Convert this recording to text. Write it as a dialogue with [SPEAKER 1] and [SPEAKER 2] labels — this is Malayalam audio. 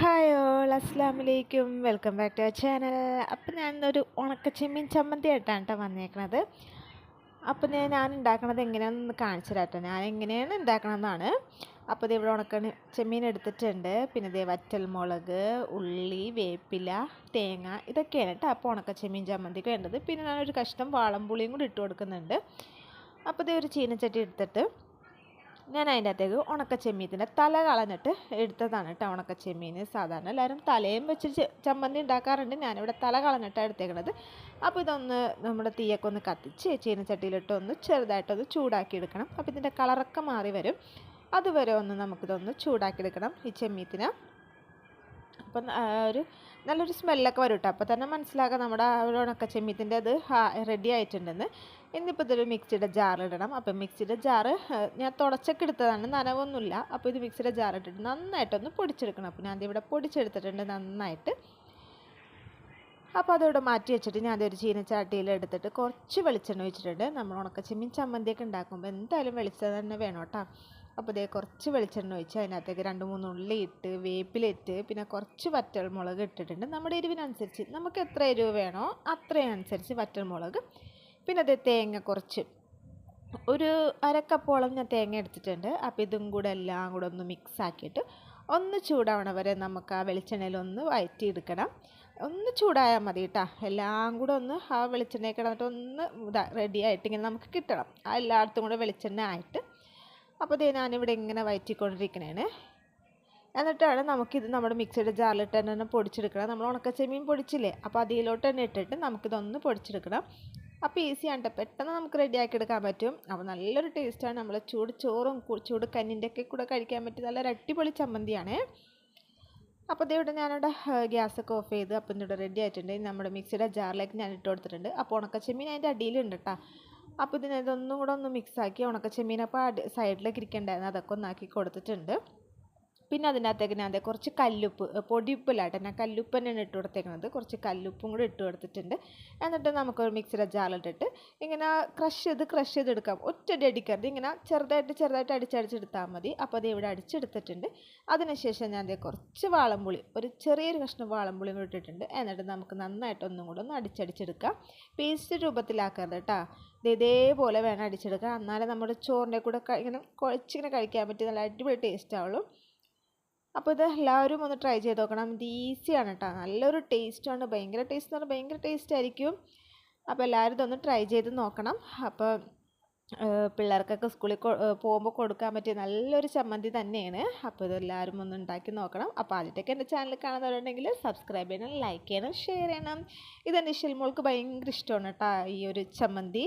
[SPEAKER 1] ഹായ് ഓൾ അസ്സാം വലൈക്കും welcome back to our channel. അപ്പം ഞാൻ ഒരു ഉണക്കച്ചെമ്മീൻ ചമ്മന്തി ആയിട്ടാണ് കേട്ടോ വന്നേക്കണത്. അപ്പം ഞാൻ ഞാൻ ഉണ്ടാക്കണത് എങ്ങനെയാണെന്ന് കാണിച്ചു തരാട്ടോ ഞാൻ എങ്ങനെയാണ് ഉണ്ടാക്കണമെന്നാണ് അപ്പോൾ ഇത് ഇവിടെ ഉണക്ക ചെമ്മീൻ എടുത്തിട്ടുണ്ട്. പിന്നെ ഇതേ വറ്റൽമുളക് ഉള്ളി വേപ്പില തേങ്ങ ഇതൊക്കെയാണ് കേട്ടോ അപ്പോൾ ഉണക്ക ചെമ്മീൻ ചമ്മന്തിക്ക് വേണ്ടത്. പിന്നെ ഞാനൊരു കഷ്ണം വാളംപുളിയും കൂടി ഇട്ട് കൊടുക്കുന്നുണ്ട്. അപ്പോൾ ഇതേ ഒരു ചീനച്ചട്ടി എടുത്തിട്ട് ഞാൻ അതിന്റെ അകത്തേക്ക് ഉണക്ക ചെമ്മീത്തിന്റെ തല കളഞ്ഞിട്ട് എടുത്തതാണ് കേട്ടോ ഉണക്ക ചെമ്മീൻ സാധാരണ എല്ലാവരും തലയും വെച്ച് ചമ്മന്തി ഉണ്ടാക്കാറുണ്ട്. ഞാനിവിടെ തല കളഞ്ഞിട്ടാണ് എടുത്തേക്കണത്. അപ്പോൾ ഇതൊന്ന് നമ്മുടെ തീയൊക്കെ ഒന്ന് കത്തിച്ച് ചീനച്ചട്ടിയിലിട്ട് ഒന്ന് ചെറുതായിട്ടൊന്ന് ചൂടാക്കി എടുക്കണം അപ്പോൾ ഇതിന്റെ കളറൊക്കെ മാറി വരും. അതുവരെ ഒന്ന് നമുക്കിതൊന്ന് ചൂടാക്കി എടുക്കണം ഈ ചെമ്മീത്തിന്. അപ്പം ഒരു നല്ലൊരു സ്മെല്ലൊക്കെ വരും കേട്ടോ അപ്പോൾ തന്നെ മനസ്സിലാക്കാം നമ്മുടെ ആ ഒരു അത് റെഡി ആയിട്ടുണ്ടെന്ന്. ഇന്നിപ്പോൾ ഇതൊരു മിക്സിയുടെ ജാറിലിടണം അപ്പം മിക്സിയുടെ ജാറ് ഞാൻ തുടച്ചൊക്കെ എടുത്തതാണ്. നനവൊന്നുമില്ല. അപ്പോൾ ഇത് മിക്സിയുടെ ജാറിട്ടിട്ട് നന്നായിട്ടൊന്ന് പൊടിച്ചെടുക്കണം. അപ്പോൾ ഞാൻ ഇവിടെ പൊടിച്ചെടുത്തിട്ടുണ്ട് നന്നായിട്ട്. അപ്പോൾ അതോടെ മാറ്റി വെച്ചിട്ട് ഞാൻ അതൊരു ചീനച്ചാട്ടിയിൽ എടുത്തിട്ട് കുറച്ച് വെളിച്ചെണ്ണ വെച്ചിട്ടുണ്ട് നമ്മൾ ഉണക്കച്ചെമ്മീൻ ചമ്മന്തിയൊക്കെ ഉണ്ടാക്കുമ്പോൾ എന്തായാലും വെളിച്ചെണ്ണ വേണം കേട്ടോ. അപ്പോൾ ഇതേ കുറച്ച് വെളിച്ചെണ്ണ ഒഴിച്ച് അതിനകത്തേക്ക് രണ്ട് മൂന്ന് ഉള്ളി ഇട്ട് വേപ്പിലിട്ട് പിന്നെ കുറച്ച് വറ്റൽമുളക് ഇട്ടിട്ടുണ്ട്. നമ്മുടെ എരിവിനനുസരിച്ച് നമുക്ക് എത്ര എരിവ് വേണോ അത്രയും അനുസരിച്ച് വറ്റൽമുളക്. പിന്നെ അതേ തേങ്ങ കുറച്ച്. ഒരു അരക്കപ്പോളം ഞാൻ തേങ്ങ എടുത്തിട്ടുണ്ട്. അപ്പോൾ ഇതും കൂടെ എല്ലാം കൂടെ ഒന്ന് മിക്സ് ആക്കിയിട്ട് ഒന്ന് ചൂടാവണ വരെ നമുക്ക് ആ വെളിച്ചെണ്ണയിൽ ഒന്ന് വഴറ്റിയെടുക്കണം ഒന്ന് ചൂടായാൽ മതി കേട്ടോ എല്ലാം കൂടെ ഒന്ന് ആ വെളിച്ചെണ്ണയിൽ കിടന്നിട്ട് ഒന്ന് റെഡി ആയിട്ട് ഇങ്ങനെ നമുക്ക് കിട്ടണം. ആ എല്ലായിടത്തും കൂടെ വെളിച്ചെണ്ണ ആയിട്ട് അപ്പോൾ ദേ ഞാനിവിടെ ഇങ്ങനെ വയറ്റിക്കൊണ്ടിരിക്കണേണ്. എന്നിട്ടാണ് നമുക്കിത് നമ്മുടെ മിക്സിയുടെ ജാറിലിട്ട് തന്നെ പൊടിച്ചെടുക്കണം. നമ്മൾ ഉണക്കച്ചെമ്മീൻ പൊടിച്ചില്ലേ അപ്പോൾ അതിലോട്ട് തന്നെ ഇട്ടിട്ട് നമുക്കിതൊന്ന് പൊടിച്ചെടുക്കണം. അപ്പോൾ ഈസിയാണ് പെട്ടെന്ന് നമുക്ക് റെഡിയാക്കി എടുക്കാൻ പറ്റും. അപ്പോൾ നല്ലൊരു ടേസ്റ്റാണ്. നമ്മൾ ചൂട് ചോറും ചൂട് കഞ്ഞിന്റെ ഒക്കെ കൂടെ കഴിക്കാൻ പറ്റിയ നല്ല അടിപൊളി ചമ്മന്തിയാണ്. അപ്പോൾ ഇവിടെ ഞാനിവിടെ ഗ്യാസൊക്കെ ഓഫ് ചെയ്ത് അപ്പം ഇവിടെ റെഡി ആയിട്ടുണ്ട്. നമ്മുടെ മിക്സിയുടെ ജാറിലേക്ക് ഞാൻ ഇട്ട് കൊടുത്തിട്ടുണ്ട്. അപ്പോൾ ഉണക്കച്ചെമ്മീൻ അതിന്റെ അടിയിലുണ്ട് കേട്ടോ. അപ്പോൾ ഇതിനെ ഇതൊന്നും കൂടെ ഒന്ന് മിക്സ് ആക്കി ഉണക്കച്ചെമ്മീൻ അപ്പോൾ അടി സൈഡിലേക്ക് ഇരിക്കണ്ടായിരുന്നു. അതൊക്കെ ഒന്നാക്കി കൊടുത്തിട്ടുണ്ട്. പിന്നെ അതിന്റെ അകത്തേക്ക് ഞാൻ ദേ കുറച്ച് കല്ലുപ്പ് പൊടിപ്പിലായിട്ട് ഞാൻ കല്ലുപ്പ് തന്നെയാണ് ഇട്ട് കൊടുത്തേക്കുന്നത് കുറച്ച് കല്ലുപ്പും കൂടി ഇട്ട് കൊടുത്തിട്ടുണ്ട്. എന്നിട്ട് നമുക്കൊരു മിക്സിയുടെ ജാറിലിട്ടിട്ട് ഇങ്ങനെ ക്രഷ് ചെയ്ത് ക്രഷ് ചെയ്തെടുക്കാം ഒറ്റ അടിക്കരുത്. ഇങ്ങനെ ചെറുതായിട്ട് ചെറുതായിട്ട് അടിച്ചടിച്ചെടുത്താൽ മതി. അപ്പോൾ അത് ഇവിടെ അടിച്ചെടുത്തിട്ടുണ്ട്. അതിനുശേഷം ഞാൻ ദേ കുറച്ച് വാളംപുളി ഒരു ചെറിയൊരു കഷ്ണം വാളംപുളി കൂടി ഇട്ടിട്ടുണ്ട്. എന്നിട്ട് നമുക്ക് നന്നായിട്ട് ഒന്നും കൂടെ ഒന്ന് അടിച്ചടിച്ചെടുക്കാം. പേസ്റ്റ് രൂപത്തിലാക്കരുത് കേട്ടോ. ഇത് ഇതേപോലെ വേണം അടിച്ചെടുക്കുക എന്നാലേ നമ്മുടെ ചോറിന്റെ കൂടെ ഇങ്ങനെ കുഴച്ചിങ്ങനെ കഴിക്കാൻ പറ്റിയ നല്ല അടിപൊളി ടേസ്റ്റ് ആവുള്ളൂ. അപ്പോൾ ഇത് എല്ലാവരും ഒന്ന് ട്രൈ ചെയ്ത് നോക്കണം. ഇത് ഈസിയാണ് കേട്ടോ നല്ലൊരു ടേസ്റ്റാണ് ഭയങ്കര ടേസ്റ്റ് എന്ന് പറഞ്ഞാൽ ഭയങ്കര ടേസ്റ്റ് ആയിരിക്കും. അപ്പോൾ എല്ലാവരും ഇതൊന്ന് ട്രൈ ചെയ്ത് നോക്കണം. അപ്പോൾ പിള്ളേർക്കൊക്കെ സ്കൂളിൽ പോകുമ്പോൾ കൊടുക്കാൻ പറ്റിയ നല്ലൊരു ചമ്മന്തി തന്നെയാണ്. അപ്പോൾ ഇതെല്ലാവരും ഒന്ന് ഉണ്ടാക്കി നോക്കണം. അപ്പോൾ ആദ്യത്തേക്ക് എന്റെ ചാനൽ കാണുന്നവരുണ്ടെങ്കിൽ സബ്സ്ക്രൈബ് ചെയ്യണം ലൈക്ക് ചെയ്യണം ഷെയർ ചെയ്യണം. ഇതെന്റെ ഇഷ്ടമോൾക്ക് ഭയങ്കര ഇഷ്ടമാണ് കേട്ടോ ഈ ഒരു ചമ്മന്തി.